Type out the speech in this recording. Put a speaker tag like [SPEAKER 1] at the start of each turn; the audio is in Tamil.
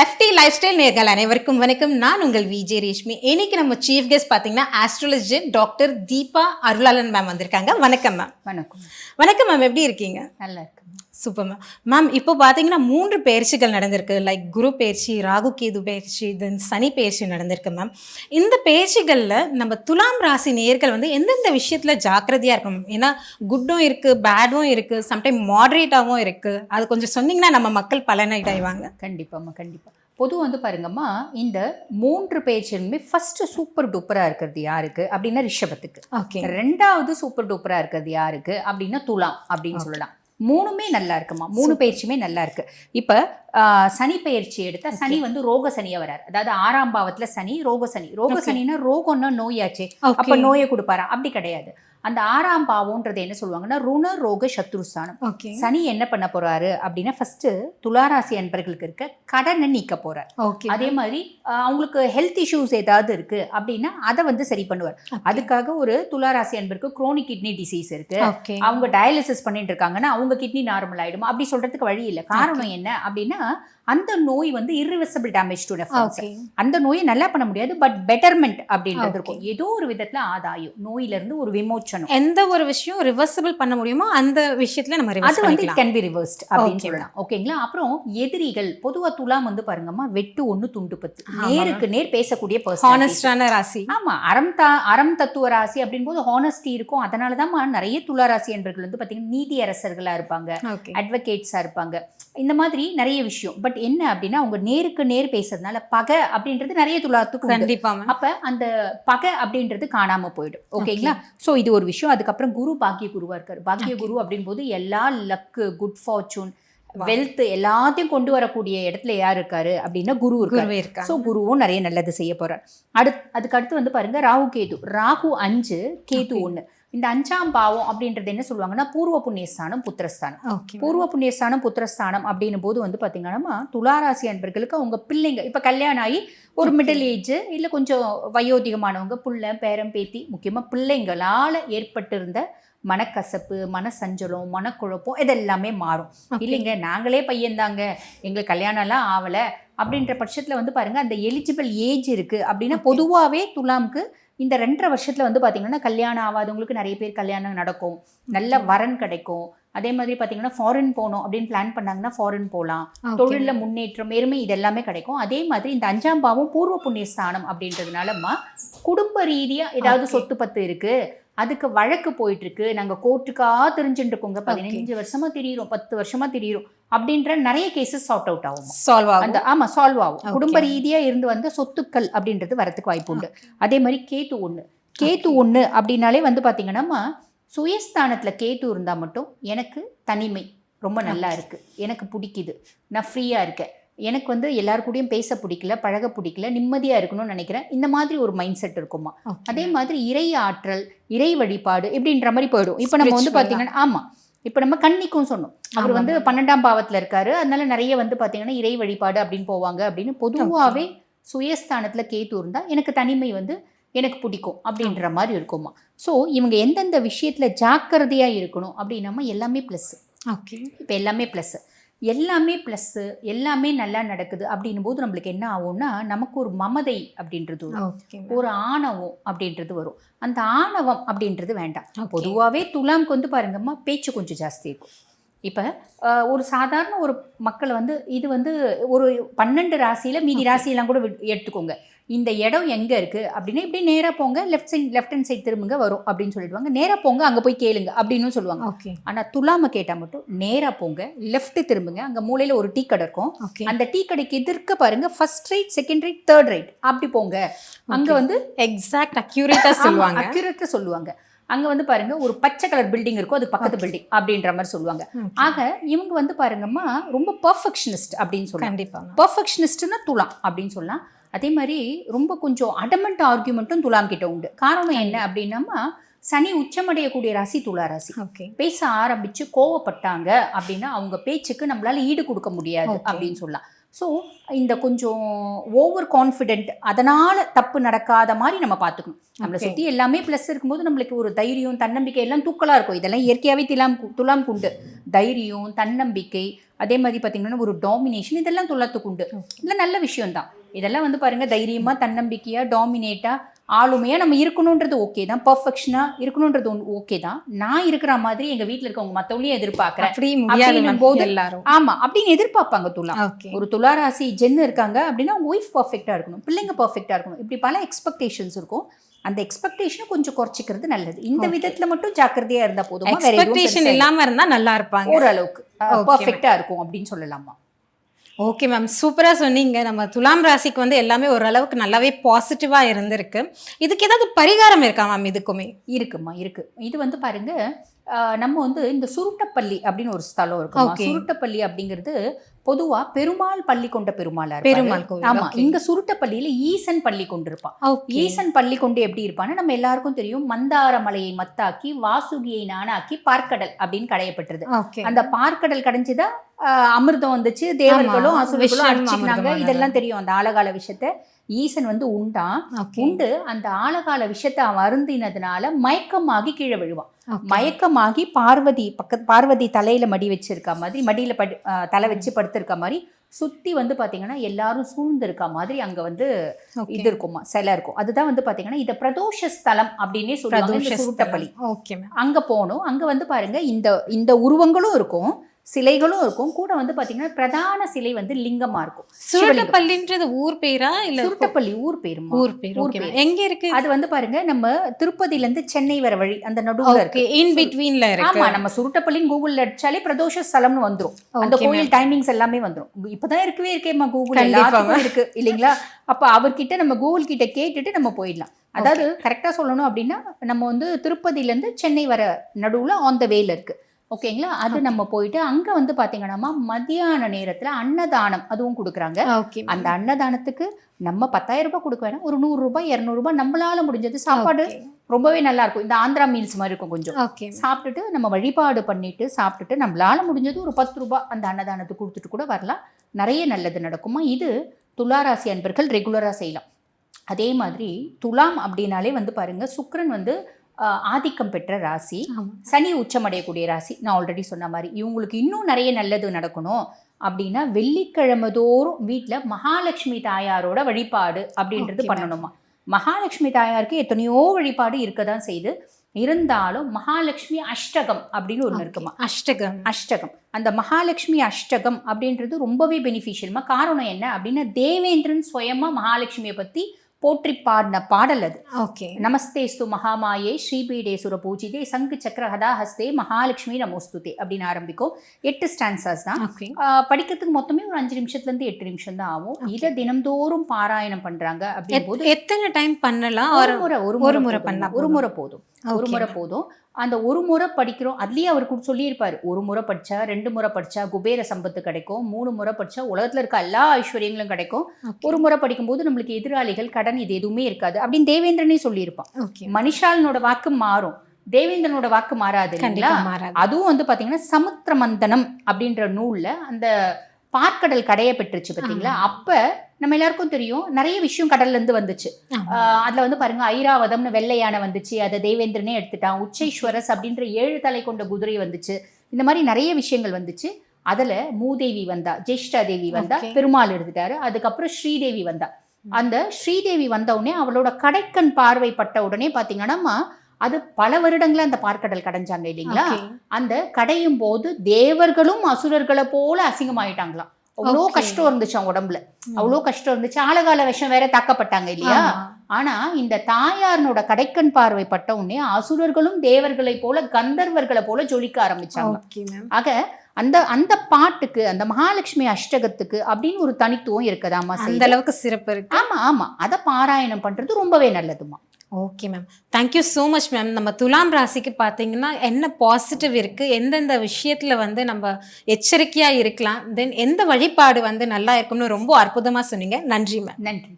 [SPEAKER 1] எஃப்டி லைஃப் ஸ்டைல் நேர்கள் அனைவருக்கும் வணக்கம். நான் உங்கள் விஜய் ரேஷ்மி இன்னைக்கு நம்ம சீஃப் கெஸ்ட் பார்த்தீங்கன்னா astrology doctor Deepa Arulalan ma'am வந்திருக்காங்க. வணக்கம் மேம்
[SPEAKER 2] வணக்கம்.
[SPEAKER 1] வணக்கம் மேம் எப்படி இருக்கீங்க?
[SPEAKER 2] நல்லா இருக்கு
[SPEAKER 1] சூப்பர் மேம் மேம் இப்போ பார்த்தீங்கன்னா மூன்று பயிற்சிகள் நடந்திருக்கு. லைக் குரு பயிற்சி ராகு கேது பயிற்சி தென் சனி பயிற்சி நடந்திருக்கு மேம் இந்த பயிற்சிகளில் நம்ம துலாம் ராசி நேர்கள் வந்து எந்தெந்த விஷயத்தில் ஜாக்கிரதையாக இருக்கும்? ஏன்னா குட்டும் இருக்குது பேடும் இருக்குது சம்டைம் மாடரேட்டாகவும் இருக்குது அது கொஞ்சம் சொன்னீங்கன்னா நம்ம மக்கள் பலனடைவாங்க.
[SPEAKER 2] கண்டிப்பாம்மா கண்டிப்பாக பொதுவாக வந்து பாருங்கம்மா இந்த மூன்று பேச்சுமே ஃபர்ஸ்ட் சூப்பர் டூப்பராக இருக்கிறது யாருக்கு? அப்படின்னா ரிஷபத்துக்கு.
[SPEAKER 1] ஓகே
[SPEAKER 2] ரெண்டாவது சூப்பர் டூப்பராக இருக்கிறது யாருக்கு? அப்படின்னா துலாம் அப்படின்னு சொல்லலாம். மூணுமே நல்லா இருக்குமா? மூணு பயிற்சியுமே நல்லா இருக்கு. இப்போ சனி பயிற்சி எடுத்தா சனி வந்து ரோக சனியா வராரு. அதாவது ஆறாம் பாவத்துல சனி ரோக சனி. ரோக சனினா ரோகம்னா நோயாச்சே. அப்ப நோயை கொடுப்பாரா? அப்படி கிடையாது. அந்த ஆறாம் பாவம்ன்றது என்ன சொல்லுவாங்கன்னா ருண ரோக சத்ருஸ்தானம். சனி என்ன பண்ண போறாரு அப்படின்னா ஃபர்ஸ்ட் துளாராசி அன்பர்களுக்கு இருக்க கடனை நீக்க போறார். அதே மாதிரி அவங்களுக்கு ஹெல்த் இஷ்யூஸ் ஏதாவது இருக்கு அப்படின்னா அதை வந்து சரி பண்ணுவார். அதுக்காக ஒரு துளாராசி அன்பருக்கு குரோனிக் கிட்னி டிசீஸ் இருக்கு. அவங்க டயாலிசிஸ் பண்ணிட்டு இருக்காங்கன்னா அவங்க கிட்னி நார்மல் ஆயிடும்? அப்படி சொல்றதுக்கு வழி இல்லை. காரணம் என்ன அப்படின்னா அந்த நோய் வந்து irreversible டேமேஜ் டு அந்த நோயை நல்லா பண்ண முடியாது பட் பெட்டர்மெண்ட் அப்படின்றது. இருக்கும். ஏதோ ஒரு விதத்துல ஆதாயம். நோயில இருந்து ஒரு விமோச்சனம்.
[SPEAKER 1] எந்த ஒரு விஷயம் ரிவர்சிபிள் பண்ண முடியுமோ அந்த விஷயத்துல நம்ம
[SPEAKER 2] அது வந்து கேன் பி ரிவர்ஸ்ட் அப்படின்னு. சொல்லலாம் ஓகேங்களா அப்புறம் எதிரிகள் பொதுவா துலாம் வந்து பாருங்கம்மா வெட்டு ஒண்ணு துண்டு பத்து. நேருக்கு நேர் பேசக்கூடிய
[SPEAKER 1] ஹானஸ்டான ராசி.
[SPEAKER 2] ஆமா அறம் தா அறம் தத்துவ ராசி அப்படின் போது ஹானஸ்டி இருக்கும். அதனால தான் நிறைய துலா ராசி என்பர்கள் வந்து பாத்தீங்கன்னா நீதி அரசர்களா இருப்பாங்க. அட்வொகேட்ஸா இருப்பாங்க. இந்த மாதிரி நிறைய விஷயம். பட் என்ன அப்படின்னா அவங்க நேருக்கு நேர் பேசுறதுனால பகை அப்படின்றது நிறைய துலாத்துக்கு.
[SPEAKER 1] கண்டிப்பா
[SPEAKER 2] அப்ப அந்த பகை அப்படின்றது காணாம போயிடும். ஓகேங்களா சோ இது ஒரு விஷயம். அதுக்கப்புறம் குரு பாக்கிய குருவா இருக்காரு. பாக்கிய குரு அப்படின் போது எல்லா லக்கு குட் ஃபார்ச்சூன் வெல்த் எல்லாத்தையும் கொண்டு வரக்கூடிய இடத்துல யார் இருக்காரு? அப்படின்னா குரு இருக்காரு. ஸோ குருவும் நிறைய நல்லது செய்ய போறார். அடுத் அதுக்கு அடுத்து வந்து பாருங்க ராகு கேது. ராகு அஞ்சு கேது
[SPEAKER 1] Okay.
[SPEAKER 2] இந்த அஞ்சாம் பாவம் அப்படின்றது என்ன சொல்லுவாங்கன்னா பூர்வ புண்ணியஸ்தானம் புத்திரஸ்தானம் பூர்வ புண்ணியஸ்தானம் புத்திரஸ்தானம் அப்படின்னும் போது வந்து பார்த்தீங்கன்னா துளாராசி அன்பர்களுக்கு அவங்க பிள்ளைங்க இப்போ கல்யாணம் ஆகி ஒரு. மிடில் ஏஜ் இல்லை கொஞ்சம் வயோதிகமானவங்க புள்ள பேரம் பேத்தி முக்கியமாக பிள்ளைங்களால் ஏற்பட்டிருந்த மனக்கசப்பு மனசஞ்சலம் மனக்குழப்பம் இதெல்லாமே மாறும். இல்லைங்க நாங்களே பையன்தாங்க எங்களுக்கு கல்யாணம்லாம் ஆகலை அப்படின்ற பட்சத்தில் வந்து பாருங்க அந்த எலிஜிபிள் ஏஜ் இருக்குது அப்படின்னா. பொதுவாகவே துலாமுக்கு இந்த ரெண்டரை வருஷத்தில் வந்து பார்த்தீங்கன்னா கல்யாணம் ஆகாதவங்களுக்கு நிறைய பேர் கல்யாணம் நடக்கும். நல்ல வரன் கிடைக்கும். அதே மாதிரி பார்த்தீங்கன்னா ஃபாரின் போகணும் அப்படின்னு பிளான் பண்ணாங்கன்னா ஃபாரின் போகலாம். தொழில்ல முன்னேற்றம் எருமை இது எல்லாமே கிடைக்கும். அதே மாதிரி இந்த அஞ்சாம் பாவம் பூர்வ புண்ணிய ஸ்தானம் அப்படின்றதுனாலம்மா குடும்ப ரீதியா ஏதாவது. சொத்து பத்து இருக்கு. அதுக்கு வழக்கு போயிட்டு இருக்கு நாங்க கோர்ட்டுக்கா தெரிஞ்சுட்டு இருக்கோங்க பதினஞ்சு வருஷமா தெரியுறோம். பத்து வருஷமா தெரியுறோம். அப்படின்ற நிறைய கேசஸ் சார்ட் அவுட் ஆகும்.
[SPEAKER 1] சால்வ் ஆகும்.
[SPEAKER 2] அந்த ஆமா சால்வ் ஆகும். குடும்ப ரீதியா இருந்து வந்த சொத்துக்கள் அப்படின்றது வரதுக்கு வாய்ப்பு உண்டு. அதே மாதிரி கேத்து ஒண்ணு. கேத்து ஒண்ணு அப்படின்னாலே வந்து பாத்தீங்கன்னா சுயஸ்தானத்துல கேத்து இருந்தா மட்டும் எனக்கு தனிமை ரொம்ப நல்லா இருக்கு. எனக்கு பிடிக்குது. நான் ஃப்ரீயா இருக்கேன். எனக்கு வந்து எல்லார் கூடயும் பேச பிடிக்கல பழக பிடிக்கல நிம்மதியா இருக்கணும்னு நினைக்கிறேன். இந்த மாதிரி ஒரு மைண்ட் செட் இருக்குமா. அதே மாதிரி இறை ஆற்றல் இறை வழிபாடு இப்படின்ற மாதிரி போயிடும். இப்போ நம்ம வந்து
[SPEAKER 1] Spiritual-ஆ.
[SPEAKER 2] பாத்தீங்கன்னா ஆமா. இப்போ நம்ம கன்னிக்கும் சொன்னோம். அவர். வந்து பன்னெண்டாம் பாவத்துல இருக்காரு. அதனால நிறைய வந்து பாத்தீங்கன்னா இறை வழிபாடு அப்படின்னு போவாங்க அப்படின்னு பொதுவாவே சுயஸ்தானத்துல கேத்து இருந்தா எனக்கு தனிமை வந்து எனக்கு பிடிக்கும் அப்படின்ற மாதிரி இருக்குமா? ஸோ இவங்க எந்தெந்த விஷயத்துல ஜாக்கிரதையா இருக்கணும் அப்படின்னா எல்லாமே ப்ளஸ்
[SPEAKER 1] ஓகே
[SPEAKER 2] இப்போ எல்லாமே ப்ளஸ் எல்லாமே ப்ளஸ்ஸு எல்லாமே நல்லா நடக்குது அப்படின்னும் போது நம்மளுக்கு என்ன ஆகும்னா நமக்கு ஒரு மமதை அப்படின்றது வரும். ஒரு ஆணவம் அப்படின்றது வரும். அந்த ஆணவம் அப்படின்றது வேண்டாம். பொதுவாகவே துலாம்க்கு வந்து பாருங்கம்மா பேச்சு கொஞ்சம் ஜாஸ்தி இருக்கும். இப்போ ஒரு சாதாரண ஒரு மக்களை வந்து இது வந்து ஒரு பன்னெண்டு ராசியில் மீதி ராசியெல்லாம் கூட எடுத்துக்கோங்க. இந்த இடம் எங்கே இருக்குது அப்படின்னா இப்படி நேராக போங்க left side left hand side திரும்புங்க வரும் அப்படின்னு சொல்லிடுவாங்க. நேராக போங்க அங்கே போய் கேளுங்க அப்படின்னு சொல்லுவாங்க.
[SPEAKER 1] ஓகே
[SPEAKER 2] ஆனால் துலாம கேட்டால் மட்டும் நேராக போங்க லெஃப்ட் திரும்புங்க அங்கே மூலையில் ஒரு டீ கடை இருக்கும். அந்த டீ கடைக்கு எதிர்க்க பாருங்க first right second right third right அப்படி போங்க. அங்க. வந்து
[SPEAKER 1] எக்ஸாக்ட் அக்யூரேட்டா சொல்லுவாங்க.
[SPEAKER 2] அக்யூரேட்டா சொல்லுவாங்க. அங்க வந்து பாருங்க ஒரு பச்சை கலர் பில்டிங் இருக்கும் அது பக்கத்து. பில்டிங் அப்படின்ற மாதிரி சொல்லுவாங்க. ஆக இவங்க வந்து பாருங்கம்மா ரொம்ப பர்ஃபெக்ஷனிஸ்ட் அப்படின்னு சொல்லலாம்.
[SPEAKER 1] கண்டிப்பா ma'am.
[SPEAKER 2] பர்ஃபெக்ஷனிஸ்ட்னா துலாம் அப்படின்னு சொல்லலாம். அதே மாதிரி ரொம்ப கொஞ்சம் அடமெண்ட் ஆர்கியூமெண்ட்டும் துலாம் கிட்ட உண்டு. காரணம் என்ன அப்படின்னம்மா சனி உச்சமடையக்கூடிய ராசி துலா ராசி. பேச ஆரம்பிச்சு கோவப்பட்டாங்க அப்படின்னா அவங்க பேச்சுக்கு நம்மளால ஈடு கொடுக்க முடியாது. அப்படின்னு சொல்லலாம். ஸோ இந்த கொஞ்சம் ஓவர் கான்ஃபிடென்ட் அதனால தப்பு நடக்காத மாதிரி நம்ம பார்த்துக்கணும். நம்மளை. சுற்றி எல்லாமே ப்ளஸ் இருக்கும்போது நம்மளுக்கு ஒரு தைரியம் தன்னம்பிக்கை எல்லாம் தூக்கலாக இருக்கும். இதெல்லாம் இயற்கையாகவே துலாம் துலாம் குண்டு. தைரியம் தன்னம்பிக்கை அதே மாதிரி பார்த்தீங்கன்னா ஒரு டாமினேஷன் இதெல்லாம் துலாத்துக்குண்டு இதெல்லாம் நல்ல விஷயம்தான். இதெல்லாம் வந்து பாருங்க தைரியமா தன்னம்பிக்கையா டாமினேட்டா ஆளுமையா நம்ம இருக்கணுன்றது ஓகே தான். பர்ஃபெக்ஷனா இருக்கணுன்றது ஓகே தான். நான் இருக்கிற மாதிரி எங்க வீட்ல இருக்கவங்க மத்தவங்களையும் எதிர்பார்க்கறேன். போது-
[SPEAKER 1] எல்லாரும்.
[SPEAKER 2] ஆமா அப்படின்னு எதிர்பார்ப்பாங்க துலா. ஒரு துளாராசி ஜென் இருக்காங்க அப்படின்னா ஒய்ஃப் பர்ஃபெக்டா இருக்கணும். பிள்ளைங்க பர்ஃபெக்டா இருக்கணும். இப்படி பல எக்ஸ்பெக்டேஷன்ஸ் இருக்கும். அந்த எக்ஸ்பெக்டேஷனை கொஞ்சம் குறைச்சிக்கிறது நல்லது. இந்த. விதத்துல மட்டும் ஜாக்கிரதையா இருந்தா போதுமா?
[SPEAKER 1] எக்ஸ்பெக்டேஷன். இல்லாம இருந்தா நல்லா இருப்பாங்க.
[SPEAKER 2] ஓரளவுக்கு. பர்ஃபெக்டா இருக்கும் அப்படின்னு சொல்லலாமா?
[SPEAKER 1] ஓகே மேம் சூப்பரா சொன்னீங்க. நம்ம துலாம் ராசிக்கு வந்து எல்லாமே ஓரளவுக்கு நல்லாவே பாசிட்டிவா இருந்திருக்கு. இதுக்கு ஏதாவது பரிகாரம் இருக்கா மேம் இதுக்குமே?
[SPEAKER 2] இருக்குமா இருக்கு. இது வந்து பாருங்க ஆஹ் நம்ம வந்து இந்த சுருட்டப்பள்ளி அப்படின்னு ஒரு ஸ்தலம் இருக்கு
[SPEAKER 1] Okay.
[SPEAKER 2] சுருட்டப்பள்ளி அப்படிங்கிறது பொதுவா பெருமாள் பள்ளி கொண்ட பெருமாளா இருப்பாரு.
[SPEAKER 1] பெருமாள்
[SPEAKER 2] ஆமா. இங்க சுருட்டப்பள்ளியில ஈசன் பள்ளி கொண்டு இருப்பான். ஈசன் பள்ளி கொண்டு எப்படி இருப்பான்னா நம்ம எல்லாருக்கும் தெரியும் மந்தார மலையை மத்தாக்கி வாசுகியை நானாக்கி பார்க்கடல் அப்படின்னு கடையப்பட்டது. அந்த பார்க்கடல் கடைஞ்சுதான் அமிர்தம் வந்துச்சு தேவர்களும் அசுரர்களும் அடிச்சுக்கினாங்க. இதெல்லாம் தெரியும் அந்த ஆழகால விஷயத்த ஈசன் வந்து உண்டான் உண்டு. அந்த ஆழகால விஷத்தை அவன் அருந்தினதுனால மயக்கமாகி கீழே விழுவான். மயக்கமாகி பார்வதி பக்க பார்வதி தலையில மடி வச்சிருக்க மாதிரி மடியில படு தலை வச்சு படுத்திருக்க மாதிரி சுத்தி வந்து பாத்தீங்கன்னா எல்லாரும் சூழ்ந்திருக்க மாதிரி அங்க வந்து. இது இருக்குமா சிலை இருக்கும். அதுதான் வந்து பாத்தீங்கன்னா இத பிரதோஷ ஸ்தலம் அப்படின்னே சொல்லுவாங்க சுருட்டப்பள்ளி. அங்க போகணும் அங்க வந்து பாருங்க இந்த இந்த உருவங்களும் இருக்கும். சிலைகளும் இருக்கும். கூட வந்து பாத்தீங்கன்னா பிரதான சிலை வந்து லிங்கமா இருக்கும்.
[SPEAKER 1] சுருட்டப்பள்ளின்றது ஊர் பேரா இல்ல
[SPEAKER 2] சுருட்டப்பள்ளி ஊர்
[SPEAKER 1] பேர்
[SPEAKER 2] ஊர் பேர்.
[SPEAKER 1] எங்க இருக்கு?
[SPEAKER 2] அது வந்து பாருங்க நம்ம திருப்பதில இருந்து சென்னை வர வழி அந்த நடுவுல இருக்கு.
[SPEAKER 1] இன் பிட்வீன்ல இருக்கு.
[SPEAKER 2] ஆமா நம்ம சுருட்டப்பள்ளின்னு கூகுள்ல அடிச்சாலே பிரதோஷ ஸ்தலம்னு வந்துரும். அந்த கோயில் டைமிங்ஸ் எல்லாமே வந்துரும். இப்பதான் இருக்கவே இருக்கேம்மா கூகுள் எல்லாத்துக்கும் இருக்கு இல்லைங்களா? அப்ப அவர்கிட்ட நம்ம கூகுள் கிட்ட கேட்டுட்டு நம்ம போயிடலாம். அதாவது கரெக்டா சொல்லணும் அப்படின்னா நம்ம வந்து திருப்பதில இருந்து சென்னை வர நடுவுல ஆன் த வேல இருக்கு. ஓகேங்களா? அது நம்ம போயிட்டு அங்க வந்து பாத்தீங்கன்னா மத்தியான நேரத்துல அன்னதானம் அதுவும் கொடுக்குறாங்க. அந்த அன்னதானத்துக்கு நம்ம பத்தாயிரம் ரூபாய் கொடுக்க வேணாம். ஒரு நூறு ரூபாய் இருநூறு ரூபாய் நம்மளால முடிஞ்சது சாப்பாடு ரொம்பவே நல்லா இருக்கும். இந்த ஆந்திரா மீல்ஸ் மாதிரி இருக்கும் கொஞ்சம். சாப்பிட்டுட்டு நம்ம வழிபாடு பண்ணிட்டு சாப்பிட்டுட்டு நம்மளால முடிஞ்சது ஒரு பத்து ரூபாய் அந்த அன்னதானத்துக்கு கொடுத்துட்டு கூட வரலாம். நிறைய நல்லது நடக்குமா? இது துளாராசி அன்பர்கள் ரெகுலராக செய்யலாம். அதே மாதிரி துலாம் அப்படின்னாலே வந்து பாருங்க சுக்கிரன் வந்து ஆதிக்கம் பெற்ற ராசி. சனி உச்சமடையக்கூடிய ராசி. நான் ஆல்ரெடி சொன்ன மாதிரி இவங்களுக்கு இன்னும் நிறைய நல்லது நடக்கணும். அப்படின்னா வெள்ளிக்கிழமை தோறும் வீட்டில் மகாலட்சுமி தாயாரோட வழிபாடு அப்படின்றது. பண்ணணுமா? மகாலட்சுமி தாயாருக்கு எத்தனையோ வழிபாடு இருக்க தான் செய்யுது இருந்தாலும் மகாலட்சுமி அஷ்டகம் அப்படின்னு ஒன்று இருக்குமா?
[SPEAKER 1] அஷ்டகம்.
[SPEAKER 2] அஷ்டகம். அந்த மகாலட்சுமி அஷ்டகம் அப்படின்றது ரொம்பவே பெனிஃபிஷியல்மா காரணம் என்ன? அப்படின்னா தேவேந்திரன் சுயமா மகாலட்சுமியை பத்தி போற்றி பாடின பாடல் அது.
[SPEAKER 1] ஓகே.
[SPEAKER 2] நமஸ்தேஸ்து மகாமாயே ஸ்ரீபீடே சுர பூஜிதே சங்கு சக்கர ஹதா ஹஸ்தே மகாலட்சுமி நமோஸ்துதே அப்படின்னு ஆரம்பிக்கும். எட்டு ஸ்டான்சர்ஸ் தான். படிக்கிறதுக்கு மொத்தமே ஒரு அஞ்சு நிமிஷத்துல இருந்து எட்டு நிமிஷம் தான் ஆகும். இதை தினம்தோறும் பாராயணம் பண்றாங்க அப்படின் போது
[SPEAKER 1] எத்தனை டைம் பண்ணலாம்?
[SPEAKER 2] ஒரு முறை ஒரு முறை
[SPEAKER 1] முறை
[SPEAKER 2] போதும்.
[SPEAKER 1] பண்ணா
[SPEAKER 2] ஒரு. முறை போதும். ஒரு முறை. போதும். அந்த ஒரு முறை படிக்கிறோம். அதுலயே அவர் கூட சொல்லியிருப்பாரு. ஒரு முறை படிச்சா ரெண்டு முறை படிச்சா குபேர சம்பத்து கிடைக்கும். மூணு முறை படிச்சா உலகத்துல இருக்க எல்லா ஐஸ்வர்யங்களும் கிடைக்கும். ஒரு முறை படிக்கும்போது நம்மளுக்கு எதிராளிகள் கடன் இது எதுவுமே இருக்காது. அப்படின்னு தேவேந்திரனே சொல்லியிருப்பான். மனுஷாலனோட வாக்கு மாறும். தேவேந்திரனோட வாக்கு மாறாது இல்லைங்களா? அதுவும் வந்து பாத்தீங்கன்னா சமுத்திர மந்தனம் அப்படின்ற நூல்ல அந்த பார்க்கடல் கடைய பெற்றுச்சு பாத்தீங்களா அப்ப நம்ம எல்லாருக்கும் தெரியும் நிறைய விஷயம் கடல்ல இருந்து வந்துச்சு அதுல வந்து பாருங்க ஐராவதம்னு வெள்ளை யானை வந்துச்சு அதை தேவேந்திரனே எடுத்துட்டான் உச்சைஸ்வரஸ் அப்படின்ற ஏழு தலை கொண்ட குதிரை வந்துச்சு. இந்த மாதிரி நிறைய விஷயங்கள் வந்துச்சு. அதுல மூதேவி வந்தா ஜேஷ்டா தேவி வந்தா. பெருமாள் எடுத்துட்டாரு. அதுக்கப்புறம் ஸ்ரீதேவி வந்தா. அந்த ஸ்ரீதேவி வந்த உடனே அவளோட கடைக்கண் பார்வை பட்ட உடனே பாத்தீங்கன்னா அது பல வருடங்களா அந்த பார்க்கடல் கடைஞ்சாங்க இல்லைங்களா. அந்த கடையும் போது தேவர்களும் அசுரர்களை போல அசிங்கமாயிட்டாங்களாம். அவ்வளோ. கஷ்டம் இருந்துச்சு அவங்க உடம்புல. அவ்வளோ கஷ்டம் இருந்துச்சு. ஆழகால விஷம் வேற தாக்கப்பட்டாங்க இல்லையா. ஆனா இந்த தாயாரனோட கடைக்கண் பார்வை பட்ட உடனே அசுரர்களும் தேவர்களை போல கந்தர்வர்களை போல ஜொலிக்க ஆரம்பிச்சாங்க. ஆக அந்த அந்த பாட்டுக்கு அந்த மகாலட்சுமி அஷ்டகத்துக்கு அப்படின்னு ஒரு தனித்துவம் இருக்குதாமா
[SPEAKER 1] அந்த அளவுக்கு சிறப்பு இருக்கு.
[SPEAKER 2] ஆமா ஆமா. அதை பாராயணம் பண்றது ரொம்பவே நல்லதுமா
[SPEAKER 1] okay ma'am thank you so much ma'am நம்ம துலாம் ராசிக்கு பார்த்தீங்கன்னா என்ன பாசிட்டிவ் இருக்குது எந்தெந்த விஷயத்தில் வந்து நம்ம எச்சரிக்கையாக இருக்கலாம் தென் எந்த வழிபாடு வந்து நல்லா இருக்கும்னு ரொம்ப அற்புதமாக சொன்னீங்க. நன்றி மேம்
[SPEAKER 2] நன்றி.